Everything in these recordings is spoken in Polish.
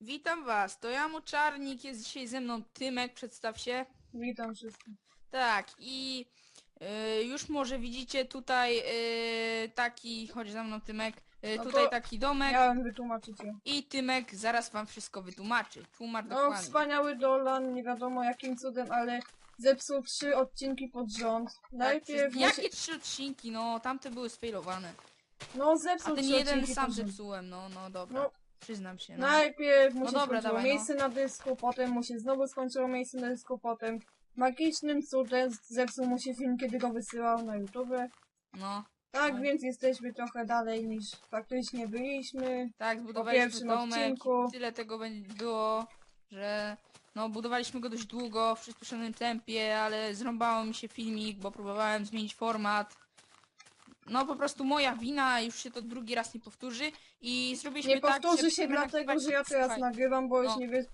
Witam was, to ja Moczarnik, jest dzisiaj ze mną Tymek, przedstaw się. Witam wszystkich. Tak, i y, już może widzicie tutaj y, taki, chodź za mną Tymek, y, No tutaj to taki domek Miałem wytłumaczyć je. i Tymek zaraz wam wszystko wytłumaczy. Tłumacz No, dokładnie. wspaniały Dolan, nie wiadomo jakim cudem, ale zepsuł trzy odcinki pod rząd. Tak, Najpierw musi... Jakie trzy odcinki, no tamte były sfailowane. No, A zepsuł ten trzy jeden odcinki sam pod rząd. zepsułem, no, no dobra, No. przyznam się. No. Najpierw mu się dobra, skończyło dawaj, no. miejsce na dysku, potem mu się znowu skończyło miejsce na dysku, potem magicznym cudem zepsuł mu się film, kiedy go wysyłał na YouTube. no, Tak No. więc jesteśmy trochę dalej niż faktycznie byliśmy. tak, zbudowaliśmy pierwszym domek odcinku. tyle tego będzie było, że no budowaliśmy go dość długo, w przyspieszonym tempie, ale zrąbało mi się filmik, bo próbowałem zmienić format. No po prostu moja wina, już się to drugi raz nie powtórzy i zrobiliśmy Nie tak, powtórzy że się będziemy dlatego, nagrywać- że ja teraz Słuchaj, nagrywam, bo już No. nie, wie...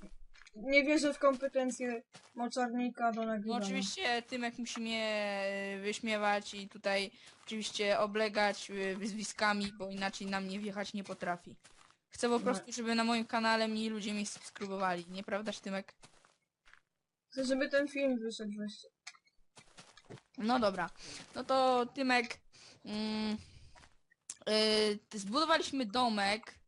nie wierzę w kompetencje moczarnika do No nagrywania. oczywiście Tymek musi mnie e, wyśmiewać i tutaj oczywiście oblegać e, wyzwiskami, bo inaczej na mnie wjechać nie potrafi. Chcę po No. prostu, żeby na moim kanale mniej ludzie mnie subskrybowali, nieprawdaż Tymek? Chcę, żeby ten film wyszedł wreszcie. No dobra, no to Tymek, mm, y, zbudowaliśmy domek,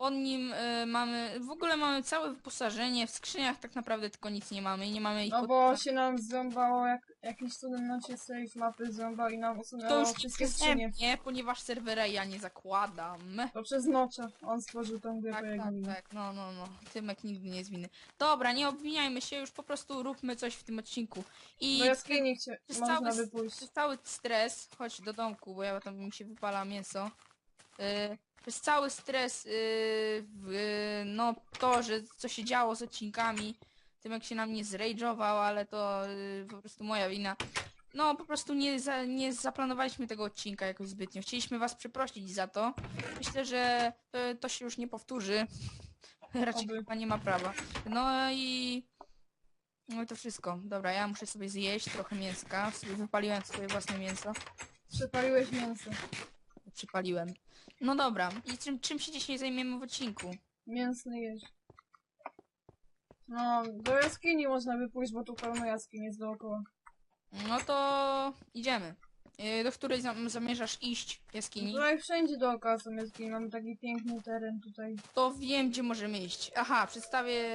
pod nim y, mamy, w ogóle mamy całe wyposażenie, w skrzyniach tak naprawdę tylko nic nie mamy i nie mamy ich No bo się nam zrąbało, jak jakiś cudem nam się save mapy zrąbał i nam To usunęło już wszystkie skrzynie. przystępnie, ponieważ serwera ja nie zakładam. To przez nocza on stworzył tą grę Tak, po tak, imieniu. tak, no, no, no. Tymek nigdy nie jest winny. Dobra, nie obwiniajmy się, już po prostu róbmy coś w tym odcinku. I Do jaskini chcie... przez można cały, wypójść. przez cały stres, chodź do domku, bo ja tam mi się wypala mięso. Yy, przez cały stres, yy, w, no to, że co się działo z odcinkami, Tymek się na mnie zrage'ował, ale to yy, po prostu moja wina. No, po prostu nie, za, nie zaplanowaliśmy tego odcinka jakoś zbytnio. Chcieliśmy was przeprosić za to. Myślę, że to, to się już nie powtórzy. Raczej Oby. chyba nie ma prawa. No i... No i to wszystko. Dobra, ja muszę sobie zjeść trochę mięska. Sobie wypaliłem swoje własne mięso. Przepaliłeś mięso. Przypaliłem. No dobra. I czym, czym się dzisiaj zajmiemy w odcinku? Mięsny jeż. No, do jaskini można wypójść, bo tu pełno jaskiń jest dookoła. No to idziemy. Yy, Do której zam zamierzasz iść jaskini? Tutaj wszędzie dookoła są jaskini, mamy taki piękny teren tutaj. To wiem, gdzie możemy iść. Aha, przedstawię...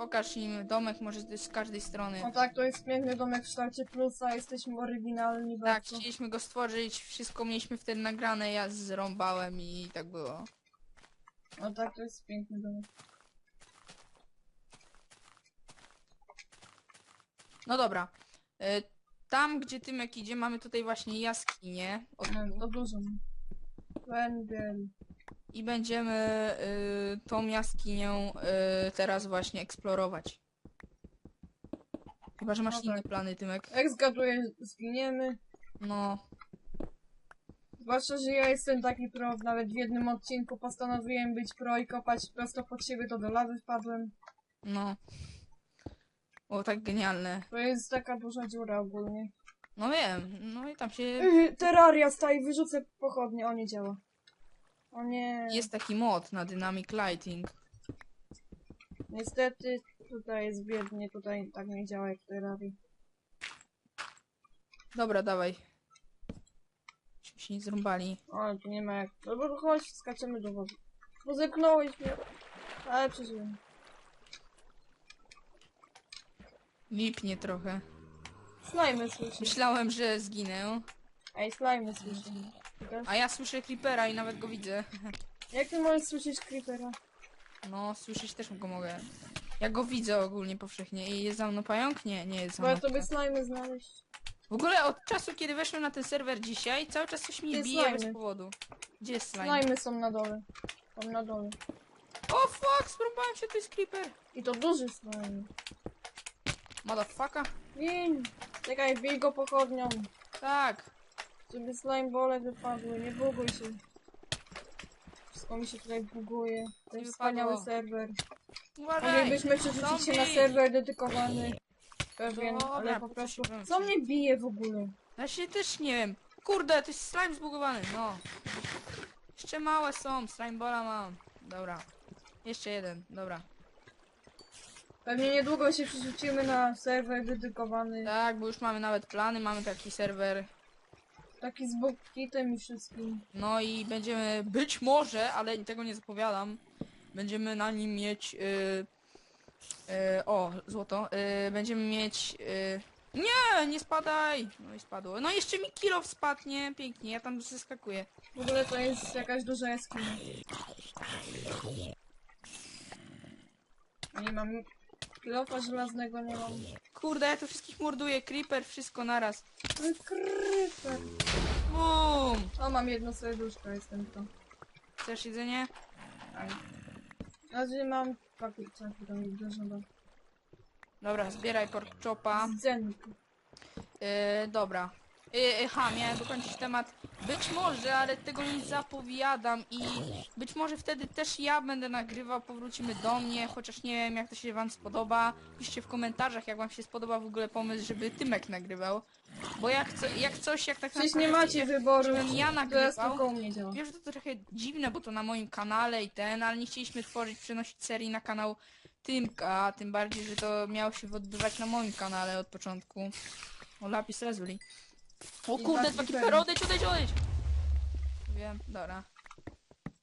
Pokaż im domek, może z z każdej strony. No tak, to jest piękny domek w kształcie plusa, jesteśmy oryginalni Tak, bardzo. chcieliśmy go stworzyć, wszystko mieliśmy wtedy nagrane, ja zrąbałem i tak było. No tak, to jest piękny domek. No dobra. Y, Tam, gdzie Tymek idzie, mamy tutaj właśnie jaskinię. O, tu. No, to dużo. Węgiel. I będziemy y, tą jaskinię y, teraz właśnie eksplorować. Chyba, że masz No inne tak. plany, Tymek. Jak zgaduję, zginiemy. No, Zwłaszcza, że ja jestem taki pro, nawet w jednym odcinku postanowiłem być pro i kopać prosto pod siebie, to do lawy wpadłem. no. O, tak genialne. To jest taka duża dziura ogólnie. No wiem, no i tam się... Yy, terraria staj, wyrzucę pochodnie, o nie działa. O nie. Jest taki mod na Dynamic Lighting. Niestety tutaj jest biednie, tutaj tak nie działa jak w terrarii. Dobra, dawaj. Żebyśmy się nie zrąbali. O, tu nie ma jak. Dobra, chodź, skaczemy do wody. Bo zepnąłeś mnie. Ale przeżyłem. Lipnie trochę. Slajmy słyszy. Myślałem, że zginę. Ej, slajmy słyszy. A ja słyszę creepera i nawet go widzę. Jak ty możesz słyszeć creepera? No, słyszeć też go mogę. Ja go widzę ogólnie powszechnie. I jest za mną pająk? Nie, nie jest za Bo ja mną. tobie slajmy znaleźć. W ogóle od czasu, kiedy weszłem na ten serwer dzisiaj, cały czas coś mnie bije slimy. bez powodu. Gdzie jest slime? Slajmy są na dole. Tam na dole. O fuck, sprąbałem się, to jest creeper. I to duży slime. Motherfucker. Win! Czekaj, bij go pochodnią. Tak. Żeby slime bole wypadły, nie buguj się. Wszystko mi się tutaj buguje. Jest wspaniały wypadło. serwer. Uważaj. Moglibyśmy przerzucić się na Zombie. serwer dedykowany pewien, Dobra, ale po po co prostu... się Co mnie bije w ogóle? Się też nie wiem. Kurde, to jest slime zbugowany, no. Jeszcze małe są, slime bola mam. Dobra. Jeszcze jeden, dobra. Pewnie niedługo się przerzucimy na serwer dedykowany. Tak, bo już mamy nawet plany, mamy taki serwer. Taki z bookitem i wszystkim. No i będziemy, być może, ale tego nie zapowiadam, będziemy na nim mieć, yy, yy, o, złoto, yy, będziemy mieć, yy, nie, nie spadaj, no i spadło, no jeszcze mi kilo spadnie, pięknie, ja tam zeskakuję. W ogóle to jest jakaś duża jaskinia. Nie mam kilofa żelaznego, nie mam. Kurde, ja tu wszystkich morduję, creeper, wszystko naraz. Ale Kryper. Bum! O, mam jedno serduszko, jestem to. Chcesz jedzenie? Na razie mam kurczaki, to mi dużo do... Dobra, zbieraj pork chopa. Zenku. Yy, dobra. Yy, ha, miałem dokończyć temat. Być może, ale tego nie zapowiadam i być może wtedy też ja będę nagrywał, powrócimy do mnie, chociaż nie wiem jak to się wam spodoba. Piszcie w komentarzach jak wam się spodoba w ogóle pomysł, żeby Tymek nagrywał. Bo jak, co, jak coś, jak tak Przecież nie macie wyboru. żebym ja nagrywał. Wiem, że to trochę dziwne, bo to na moim kanale i ten, ale nie chcieliśmy tworzyć, przenosić serii na kanał Tymka, tym bardziej, że to miało się odbywać na moim kanale od początku. O, lapis lazuli. O kurde, dwa creepery, odejdź, odejdź, odejdź! Wiem, dobra.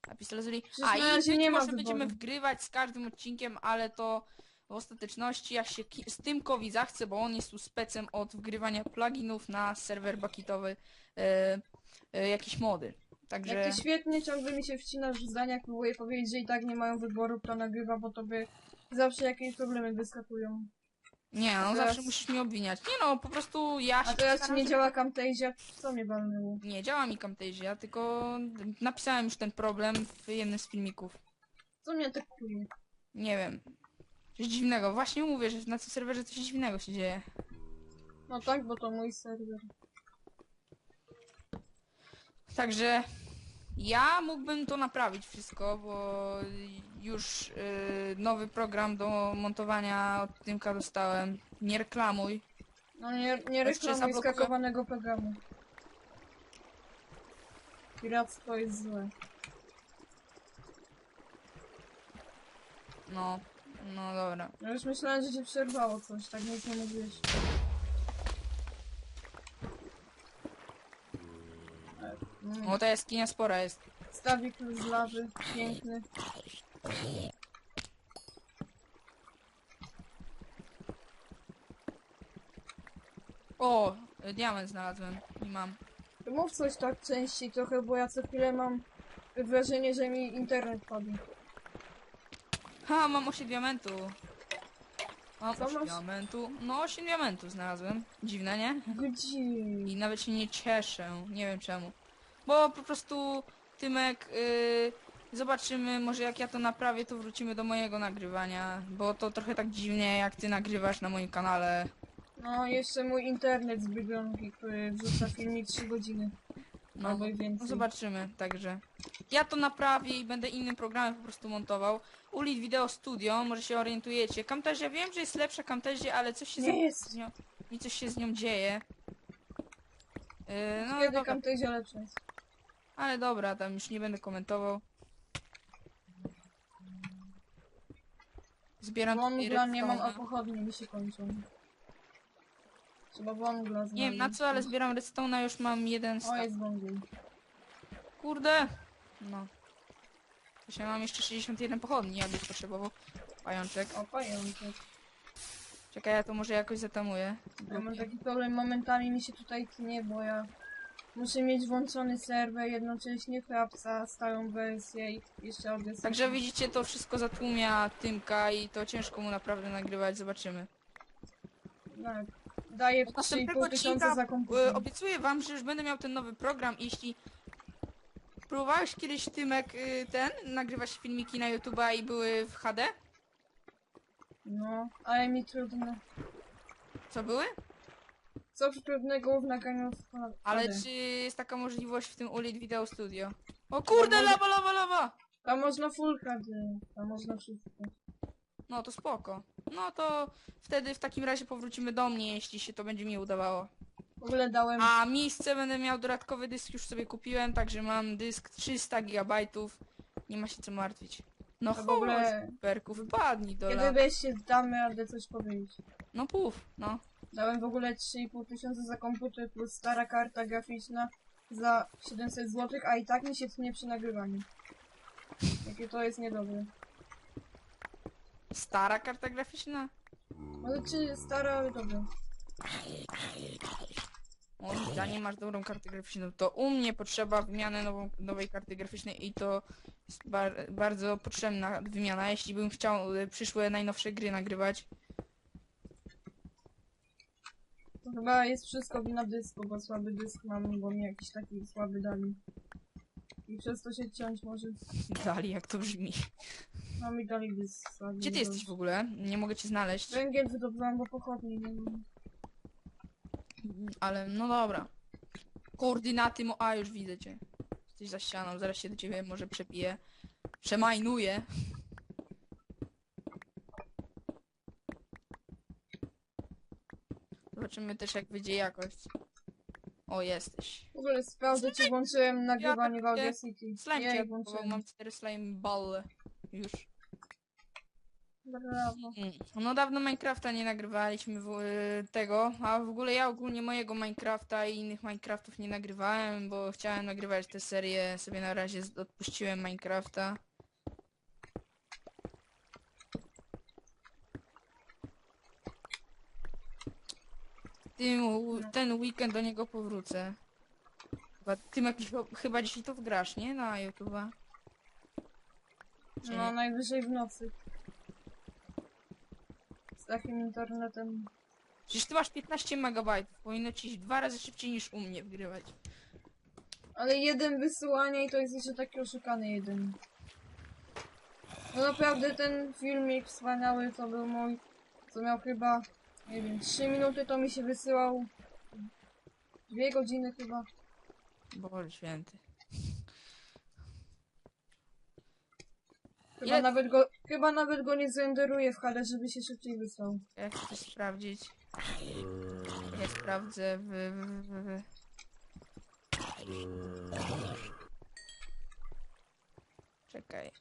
Lapis lazuli. Przecież A na i razie być nie ma może będziemy wgrywać z każdym odcinkiem, ale to w ostateczności jak się ki- z Tymkowi zachce, bo on jest tu specem od wgrywania pluginów na serwer bakitowy, e, e, jakieś mody. Także... Jak ty świetnie ciągle mi się wcinasz w zdaniach, próbuję powiedzieć, że i tak nie mają wyboru, kto nagrywa, bo tobie zawsze jakieś problemy wyskakują. Nie, no teraz- zawsze musisz mnie obwiniać. Nie no, po prostu ja się A teraz ci postaram, nie żeby- działa Camtasia, co mnie walnęło? Nie, działa mi Camtasia, tylko napisałem już ten problem w jednym z filmików. Co mnie atakuje? Nie wiem. Coś dziwnego. Właśnie mówię, że na tym serwerze coś dziwnego się dzieje. No tak, bo to mój serwer. Także ja mógłbym to naprawić wszystko, bo już y, nowy program do montowania od Tymka dostałem. Nie reklamuj. No nie, nie Jeszcze reklamuj zablokuję- skakowanego programu. Piractwo jest złe. No, no dobra. Ja już myślałem, że cię przerwało coś, tak nic nie mówiłeś. Mm. O, ta jaskinia spora jest. Stawik z lawy, piękny. O, y, diament znalazłem i mam. Mów coś tak częściej trochę, bo ja co chwilę mam wrażenie, że mi internet padł. Ha, mam 8 diamentu. Mam Co 8 masz? diamentu. No 8 diamentów znalazłem. Dziwne, nie? Gdzie? I nawet się nie cieszę. Nie wiem czemu. Bo po prostu Tymek y, zobaczymy, może jak ja to naprawię, to wrócimy do mojego nagrywania. Bo to trochę tak dziwnie jak ty nagrywasz na moim kanale. No, jeszcze mój internet z Biedronki, który wrzuca filmik 3 godziny. No, Albo i no więcej. zobaczymy, także. Ja to naprawię i będę innym programem po prostu montował. Ulit Video Studio, może się orientujecie. Camtasia wiem, że jest lepsza Camtasia, ale coś się Nie za- jest. z nią, mi coś się z nią dzieje. Yy, no Kiedy dobra, Camtasia lepsza jest? Ale dobra, tam już nie będę komentował. Zbieram tutaj nie mam, redstone'a. pochodnie mi się kończą. Trzeba wągla znaleźć. Nie wiem na co, ale zbieram redstone'a, już mam jeden O, stack. jest wągiel. Kurde! No. Jeszcze mam jeszcze 61 pochodni, jakbyś potrzebował. Pajączek. O, pajączek. Czekaj, ja to może jakoś zatamuję. Ja mam taki problem, momentami mi się tutaj tnie, bo ja muszę mieć włączony serwer, jednocześnie Frapsa, starą wersję i jeszcze obie Także widzicie, to wszystko zatłumia Tymka i to ciężko mu naprawdę nagrywać, zobaczymy. Tak. Daję Od następnego 3,5 tysiąca odcinka za y, komputer. obiecuję wam, że już będę miał ten nowy program i jeśli próbowałeś kiedyś Tymek y, ten, nagrywać filmiki na YouTube'a i były w HD? No, ale mi trudno. Co były? Co nagraniu w HD? Ale czy jest taka możliwość w tym Ulit Video Studio? O kurde, lawa, lawa, lawa! Tam można full HD, tam można wszystko. No to spoko. No to wtedy w takim razie powrócimy do mnie, jeśli się to będzie mi udawało. W ogóle dałem... A miejsce będę miał dodatkowy dysk, już sobie kupiłem, także mam dysk 300 GB. Nie ma się co martwić. No A w ogóle- Perku, wypadnij do Kiedy weź się damy radę coś powiedzieć. No puf, no. Dałem w ogóle 3,5 tysiąca za komputer plus stara karta graficzna za 700 zł, a i tak mi się tnie przy nagrywaniu. Jakie to jest niedobre. Stara karta graficzna? Ale czy stara, ale dobra. Moim zdaniem masz dobrą kartę graficzną. To u mnie potrzeba wymiany nową, nowej karty graficznej i to jest bar bardzo potrzebna wymiana, jeśli bym chciał y, przyszłe najnowsze gry nagrywać. To chyba jest wszystko wina dysku, bo słaby dysk mam, bo mi jakiś taki słaby dali. I przez to się ciąć może. Dali, jak to brzmi. No mi dali dysk słaby. Gdzie ty jesteś w ogóle? Nie mogę cię znaleźć. Węgiel wydobywam, bo pochodni nie mam. Ale no dobra. Koordynaty mo... A, już widzę cię. Jesteś za ścianą, zaraz się do ciebie może przepiję. Przemajnuję. Zobaczymy też jak wyjdzie jakość. O, jesteś. W ogóle sprawdzę, czy włączyłem nagrywanie w takie Audacity. Slime cię włączyłem. mam cztery slime balle. Już. Brawo. Mm. No dawno Minecrafta nie nagrywaliśmy w, y, tego, a w ogóle ja ogólnie mojego Minecrafta i innych Minecraftów nie nagrywałem, bo chciałem nagrywać tę serię, sobie na razie z- odpuściłem Minecrafta. Tym, ten weekend do niego powrócę. Chyba, ty jakiś, chyba dzisiaj to wgrasz, nie? Na YouTube'a. Czy No, nie? najwyżej w nocy. Z takim internetem. Przecież ty masz 15 megabajtów, powinno ci dwa razy szybciej niż u mnie wgrywać. Ale jeden wysyłanie i to jest jeszcze taki oszukany jeden. No naprawdę ten filmik wspaniały to był mój, co miał chyba, nie wiem, 3 minuty to mi się wysyłał. Dwie godziny chyba. Boże święty. Chyba Ile- nawet go, chyba nawet go nie zrenderuję w HD, żeby się szybciej wysłał. Jak chcę sprawdzić? Ja sprawdzę w... w, w, w. Czekaj.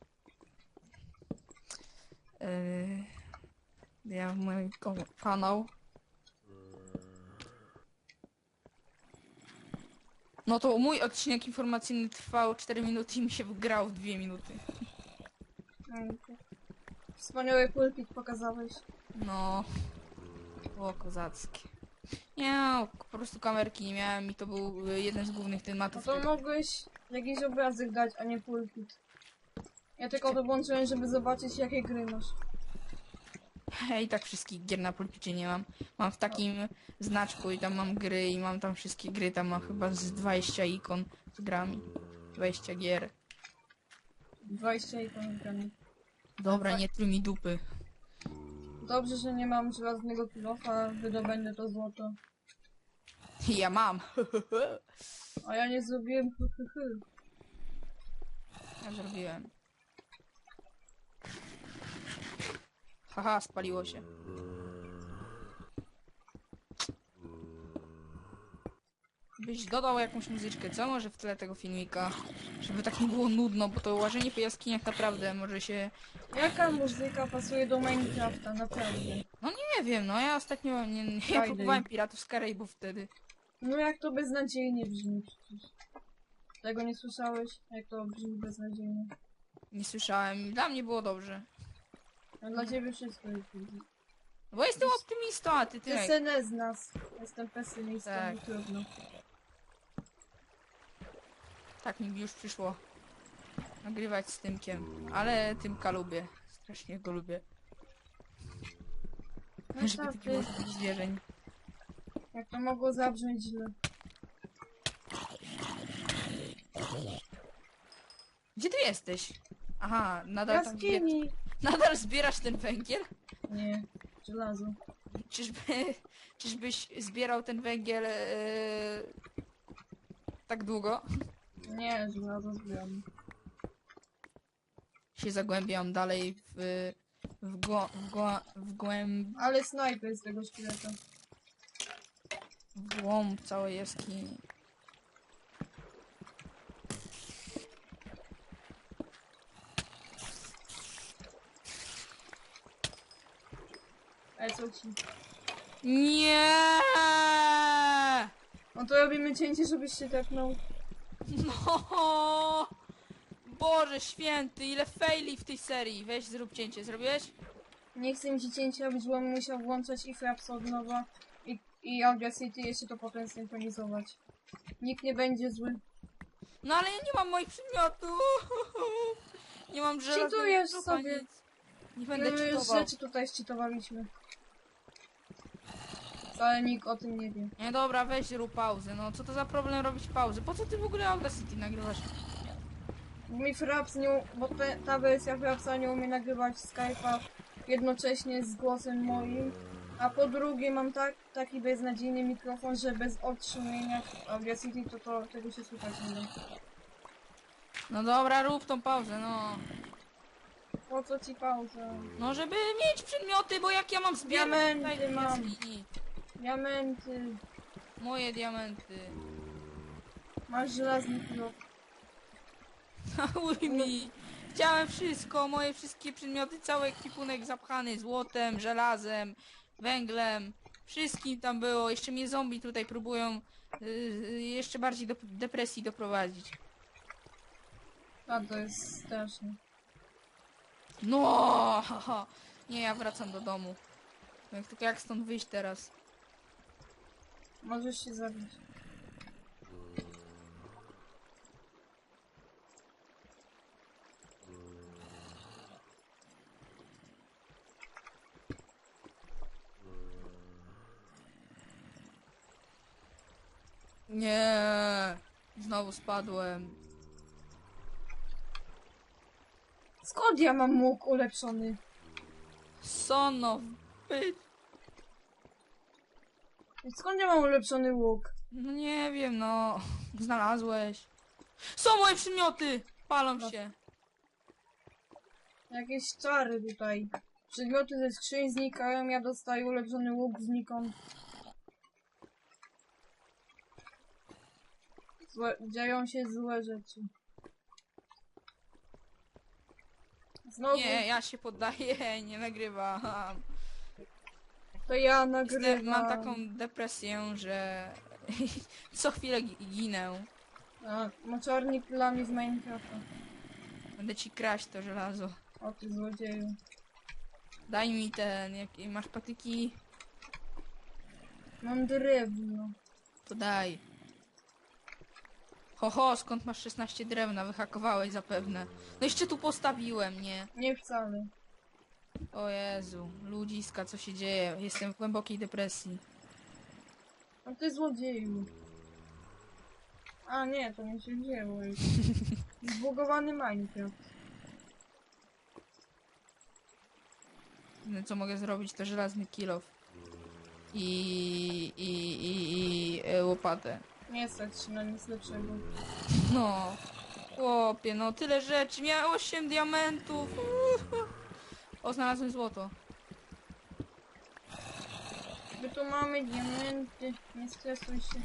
Yy, ja w mój kanał. No to mój odcinek informacyjny trwał 4 minuty i mi się wgrał w 2 minuty. To Wspaniały pulpit pokazałeś. No, było kozackie. Nie, po prostu kamerki nie miałem i to był y, jeden z głównych No tematów. to mogłeś jakiś obrazek dać, a nie pulpit. Ja tylko to włączyłem, żeby zobaczyć jakie gry masz. I tak wszystkich gier na pulpicie nie mam. Mam w takim znaczku i tam mam gry i mam tam wszystkie gry, tam mam chyba z 20 ikon z grami. 20 gier. 20 ikon gramy. Dobra, nie trój mi dupy. Dobrze, że nie mam żelaznego kilofa, wydobędę to złoto. Ja mam. A ja nie zrobiłem. Ja zrobiłem. Haha, spaliło się. Byś dodał jakąś muzyczkę, co może w tle tego filmika? Żeby tak nie było nudno, bo to łażenie po jaskiniach naprawdę może się... Jaka muzyka pasuje do Minecrafta, naprawdę. Nie wiem, no ja ostatnio nie, nie Friday. próbowałem Piratów z Karaibów wtedy. No jak to beznadziejnie brzmi przecież. Tego nie słyszałeś? Jak to brzmi beznadziejnie. Nie słyszałem, dla mnie było dobrze. A dla ciebie wszystko jest dobrze. Bo jestem optymistą, a ty ty... SNS z nas. Jestem pesymistą Tak. i trudno. Tak mi już przyszło nagrywać z Tymkiem, ale Tymka lubię. Strasznie go lubię. No Żeby tak, taki było ty- zwierzeń. jak to mogło zabrzmieć źle. Gdzie ty jesteś? Aha, nadal tam zbier Jaskini! Nadal zbierasz ten węgiel? Nie, żelazo. Czyżby, czyżbyś zbierał ten węgiel e, tak długo? Nie, żelazo zbieram. Się zagłębiam dalej w w, głą, w, głą, w, głęb, Ale snajper z tego szkieleta. w głąb całej jaskini. Ci? Nie! No to robimy cięcie, żebyś się tepnął. No! Boże święty, ile faili w tej serii. Weź zrób cięcie, zrobiłeś? Nie chcę mi się cięcia robić, bo bym musiał włączać i Frapsa od nowa i, i Audacity jeszcze to potem synchronizować. Nikt nie będzie zły. No ale ja nie mam moich przedmiotów. Nie mam żelaznego Cheatujesz sobie. Nie będę My cheatował. rzeczy tutaj szczytowaliśmy. Wcale nikt o tym nie wie. Nie dobra, weź zrób pauzę. No co to za problem robić pauzę? Po co ty w ogóle Audacity nagrywasz? Mi Fraps nie, u- bo te, ta wersja Frapsa nie umie nagrywać Skype'a jednocześnie z głosem moim. A po drugie mam tak, taki beznadziejny mikrofon, że bez odszumienia Audacity to, to tego się słychać nie da. No dobra, rób tą pauzę, no. Po co ci pauza? No żeby mieć przedmioty, bo jak ja mam zbierać Diamenty mam. Diamenty. Moje diamenty. Masz żelazny blok. Uj mi. Chciałem wszystko, moje wszystkie przedmioty, cały ekwipunek zapchany złotem, żelazem, węglem. Wszystkim tam było. Jeszcze mnie zombie tutaj próbują yy, jeszcze bardziej do depresji doprowadzić. A to jest straszne. No! haha. Nie, ja wracam do domu. Jak tylko jak stąd wyjść teraz? Możesz się zabić. Nie! Znowu spadłem. Skąd ja mam łuk ulepszony? Son of bitch. Skąd ja mam ulepszony łuk? No nie wiem, no. Znalazłeś. Są moje przedmioty! Palą się. Jakieś czary tutaj. Przedmioty ze skrzyń znikają, ja dostaję ulepszony łuk znikąd. Złe, dzieją się złe rzeczy. Znowu Nie, ja się poddaję, nie nagrywam. To ja nagrywam. mam taką depresję, że co chwilę gi- ginę. A, moczarnik dla mnie z Minecrafta. Będę ci kraść to żelazo. O ty złodzieju. Daj mi ten, jak masz patyki, Mam drewno. to daj. Ho, ho, skąd masz 16 drewna? Wyhakowałeś zapewne. No jeszcze tu postawiłem, nie? Nie wcale. O Jezu, ludziska, co się dzieje? Jestem w głębokiej depresji. A ty złodzieju. A nie, to nie się dzieło już. Zbugowany Minecraft. No, co mogę zrobić, to żelazny kilof. I, i, i, i e, łopatę. Nie stać się na nic lepszego. No, chłopie, no tyle rzeczy. Miałem 8 diamentów. O, znalazłem złoto. My tu mamy diamenty. Nie stresuj się.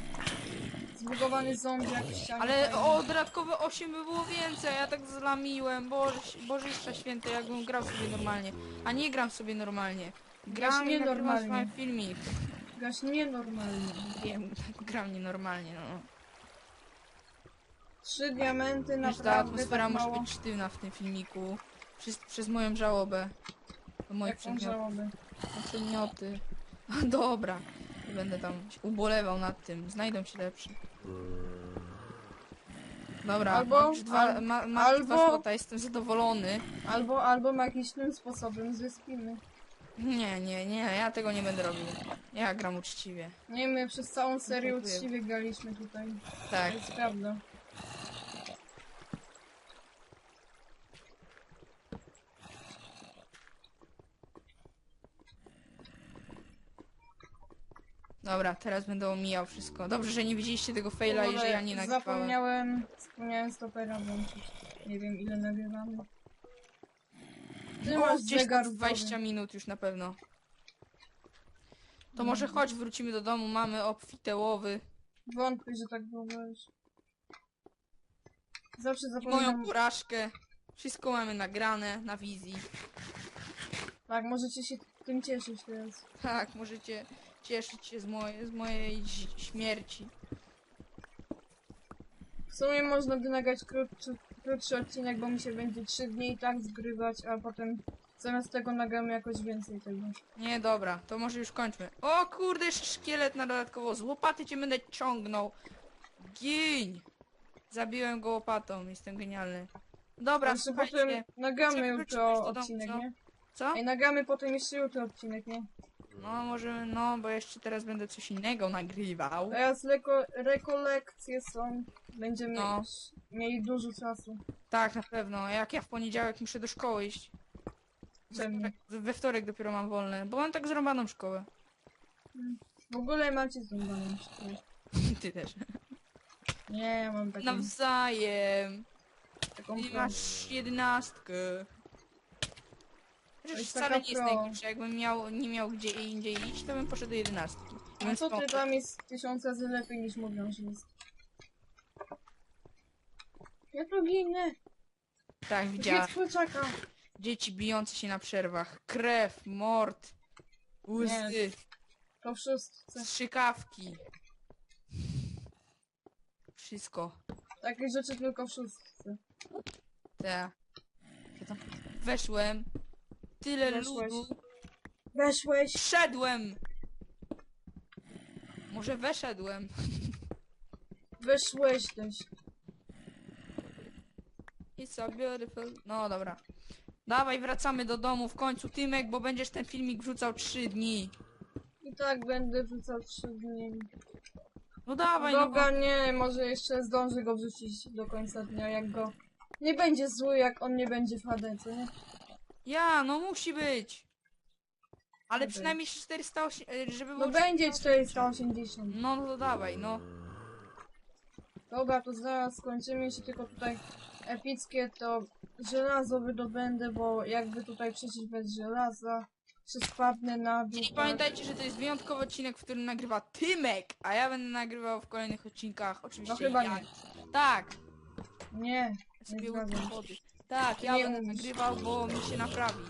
Zbugowany zombie jak w ścianie. Ale fajny. o, dodatkowe 8 by było więcej, a ja tak zlamiłem. Boże, Bożyszcza święte, jakbym grał sobie normalnie. A nie gram sobie normalnie. Gram Grasz nienormalnie. swoje filmik. Gaś nienormalnie. Wiem, gram nienormalnie, no. Trzy diamenty Wiesz, ta naprawdę atmosfera tak może mało. być sztywna w tym filmiku. Przez, przez moją żałobę. Do moich Jaką przedmiotów. żałobę. Na przedmioty. Dobra. Nie będę tam się ubolewał nad tym. Znajdą się lepsze. Dobra, Albo- mam już dwa, al- ma, dwa albo- złota, jestem zadowolony. Albo, albo magicznym sposobem zyskimy. Nie, nie, nie, ja tego nie będę robił. Ja gram uczciwie. Nie, my przez całą serię Dziękuję. uczciwie graliśmy tutaj. Tak. To jest prawda. Dobra, teraz będę omijał wszystko. Dobrze, że nie widzieliście tego faila i że ja nie nagrywałem. Zapomniałem, zapomniałem stopera włączyć. Nie wiem ile nagrywamy. Ty O, masz gdzieś zegar tam w 20 głowie. minut już na pewno. To może chodź, wrócimy do domu, mamy obfite łowy. Wątpię, że tak było. wiesz. Zawsze I moją zapominam. porażkę. Wszystko mamy nagrane na wizji. Tak, możecie się tym cieszyć teraz. Tak, możecie cieszyć się z, moje, z mojej śmierci. W sumie można by nagrać krótszy, krótszy odcinek, bo mi się będzie 3 dni i tak zgrywać, a potem zamiast tego nagramy jakoś więcej tego. Nie, dobra, to może już kończmy. O kurde, jeszcze szkielet na dodatkowo. Z łopaty cię będę ciągnął. Giń! Zabiłem go łopatą, jestem genialny. Dobra, Jeszcze słuchajcie. potem nagramy jutro odcinek, co? nie? Co? Ej, nagramy potem jeszcze jutro odcinek, nie? No, może, no, bo jeszcze teraz będę coś innego nagrywał. Teraz reko rekolekcje są. Będziemy No. mieli dużo czasu. Tak, na pewno. Jak ja w poniedziałek muszę do szkoły iść. We Czemu? wtorek, we wtorek dopiero mam wolne, bo mam tak zrąbaną szkołę. W ogóle macie zrąbaną szkołę. Ty też. Nie, ja mam taką, Nawzajem. taką pro. masz jedenastkę. Przecież jest wcale nie jest pro. najgorsze. Jakbym miał, nie miał gdzie indziej iść, to bym poszedł do jedenastki. Więc co ty tam jest tysiąc razy lepiej niż mówią, że jest. Ja tu ginę. Tak, widziałem. Kurczaka. Dzieci bijące się na przerwach. Krew, mord, łzy, w szóstce. strzykawki. Wszystko. Takie rzeczy tylko w szóstce. Te. Ja tam weszłem. Tyle Weszłeś. ludu. Weszłeś. Wszedłem! Może weszedłem. Weszłeś też. It's so beautiful. No dobra. Dawaj, wracamy do domu w końcu, Tymek, bo będziesz ten filmik wrzucał 3 dni. I tak będę wrzucał trzy dni. No dawaj, no. Dobra, nie, może jeszcze zdążę go wrzucić do końca dnia, jak go... Nie będzie zły, jak on nie będzie w HD, co nie? Ja, no musi być. Ale przynajmniej 408, e, żeby było... No będzie 480. No, no to dawaj, no. Dobra, to zaraz skończymy, jeśli tylko tutaj epickie, to żelazo wydobędę, bo jakby tutaj przejść bez żelaza, czy spadnę na dół. I tak. pamiętajcie, że to jest wyjątkowy odcinek, w którym nagrywa Tymek, a ja będę nagrywał w kolejnych odcinkach, oczywiście No chyba ja. nie. Tak, Nie, sobie Nie łykam zgadzam się. Tak, ja Nie będę umiesz. nagrywał, bo mi się naprawi.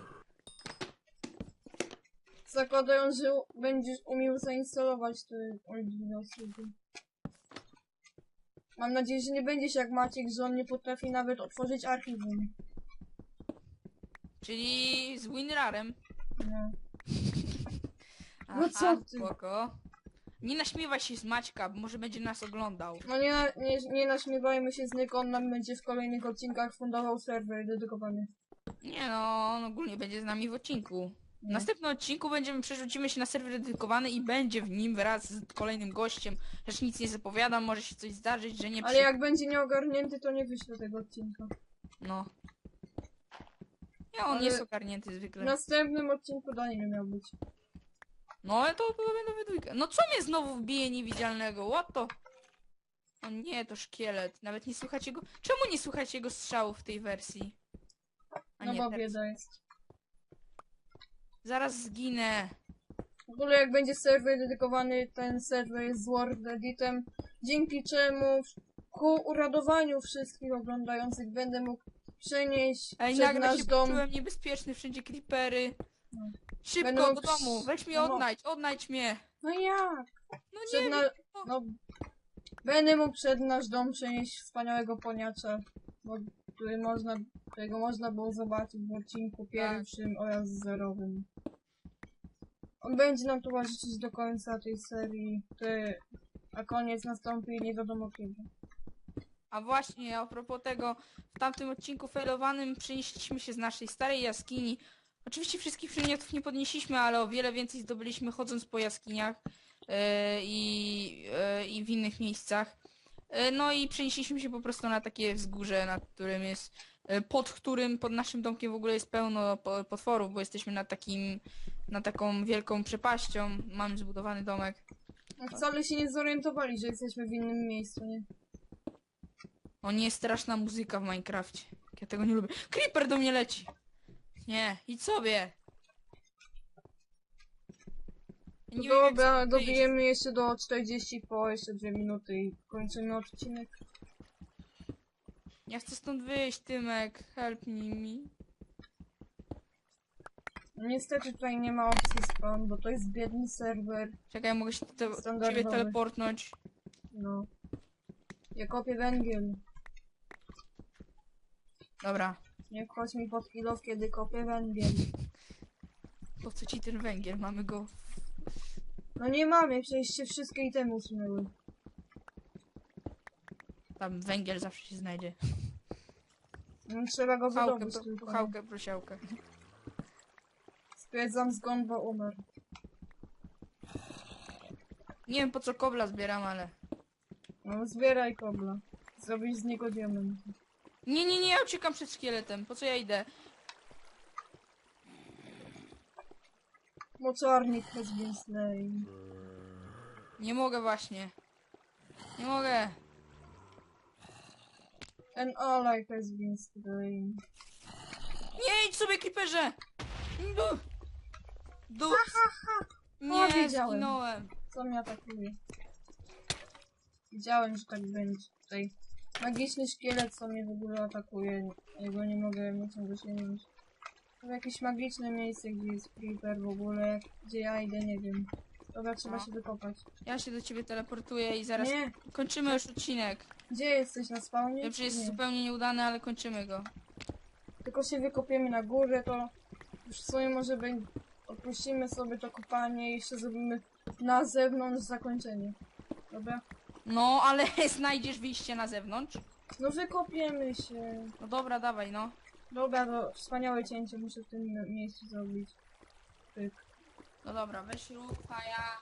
zakładając, że u- będziesz umiał zainstalować te olbrzymie usługi. Mam nadzieję, że nie będziesz jak Maciek, że on nie potrafi nawet otworzyć archiwum. Czyli z WinRarem. Nie. Aha, No co ty? spoko. Nie naśmiewaj się z Maćka, bo może będzie nas oglądał. No nie, na- nie, nie naśmiewajmy się z niego, on nam będzie w kolejnych odcinkach fundował serwer dedykowany. Nie no, on ogólnie będzie z nami w odcinku. W Nie. następnym odcinku będziemy, przerzucimy się na serwer dedykowany i będzie w nim wraz z kolejnym gościem. Też nic nie zapowiadam, może się coś zdarzyć, że nie Ale przy... jak będzie nieogarnięty, to nie wyślę tego odcinka. No. Nie, on Ale- jest ogarnięty W zwykle. następnym odcinku Daniel miał być. No ale to to będą we dwójkę. No co mnie znowu wbije niewidzialnego? What to? O nie, to szkielet. Nawet nie słychać jego... Czemu nie słychać jego strzałów w tej wersji? A No nie, bo teraz. bieda jest. Zaraz zginę. W ogóle jak będzie serwer dedykowany, ten serwer jest z Word Editem, dzięki czemu ku uradowaniu wszystkich oglądających będę mógł przenieść Ej, nagle nasz się dom. poczułem niebezpieczny, wszędzie creepery. Szybko Będę do domu, weź mnie no. odnajdź, odnajdź mnie. No jak? No nie Przed wiem. na... no. no, będę mógł przed nasz dom przenieść wspaniałego poniacza, bo, który można, którego można było zobaczyć w odcinku pierwszym oraz zerowym. On będzie nam towarzyszyć do końca tej serii, który, a koniec nastąpi nie wiadomo kiedy. A właśnie, a propos tego, w tamtym odcinku failowanym przenieśliśmy się z naszej starej jaskini. Oczywiście wszystkich przedmiotów nie podnieśliśmy, ale o wiele więcej zdobyliśmy chodząc po jaskiniach e, i, e, i w innych miejscach. E, no i przenieśliśmy się po prostu na takie wzgórze, nad którym jest, pod którym, pod naszym domkiem w ogóle jest pełno po- potworów, bo jesteśmy nad takim, nad taką wielką przepaścią. Mamy zbudowany domek. Wcale się nie zorientowali, że jesteśmy w innym miejscu, nie? O nie, straszna muzyka w Minecrafcie. Ja tego nie lubię. Creeper do mnie leci. Nie, idź sobie. Nie wiem, jak dobra, stąd wyjść. dobijemy jeszcze do 40 po jeszcze 2 minuty i kończymy odcinek. Ja chcę stąd wyjść, Tymek. Help me. No Niestety tutaj nie ma opcji spawn, bo to jest biedny serwer. Czekaj, mogę się do ciebie Standardowy. teleportnąć. No. Ja kopię węgiel. Dobra. Nie wchodź mi pod kilo, kiedy kopię węgiel. Po co ci ten węgiel? Mamy go. No nie mamy, przecież się wszystkie itemy usunęły. Tam węgiel zawsze się znajdzie. No, trzeba go Chałkę, wydobyć pro, tylko. chałkę, prosiałkę. Stwierdzam zgon, bo umarł. Nie wiem po co kobla zbieram, ale. No zbieraj kobla. Zrobisz z niego diament. Nie, nie, nie, ja uciekam przed szkieletem. Po co ja idę? Moczarnik has been slain. Nie mogę właśnie. Nie mogę. An ally has been slain. Nie idź sobie, creeperze! Du! Du! O, Nie, wiedziałem. zginąłem. Co mnie atakuje? Wiedziałem, że tak będzie. Tutaj magiczny szkielet, co mnie w ogóle atakuje. Jego nie mogę niczym dosięgnąć. To jakieś magiczne miejsce, gdzie jest creeper w ogóle. Gdzie ja idę, nie wiem. Dobra, trzeba No. się wykopać. Ja się do ciebie teleportuję i zaraz Nie! kończymy już odcinek. Gdzie jesteś? Na spawnie? Wiem, że jest Nie. zupełnie nieudany, ale kończymy go. Tylko się wykopiemy na górze, to już w sumie może będzie... Opuścimy sobie to kopanie i jeszcze zrobimy na zewnątrz zakończenie. Dobra? No, ale znajdziesz wyjście na zewnątrz? No wykopiemy się. No dobra, dawaj, no. Dobra, to wspaniałe cięcie muszę w tym miejscu zrobić. Pyk. No dobra, weź rób, a ja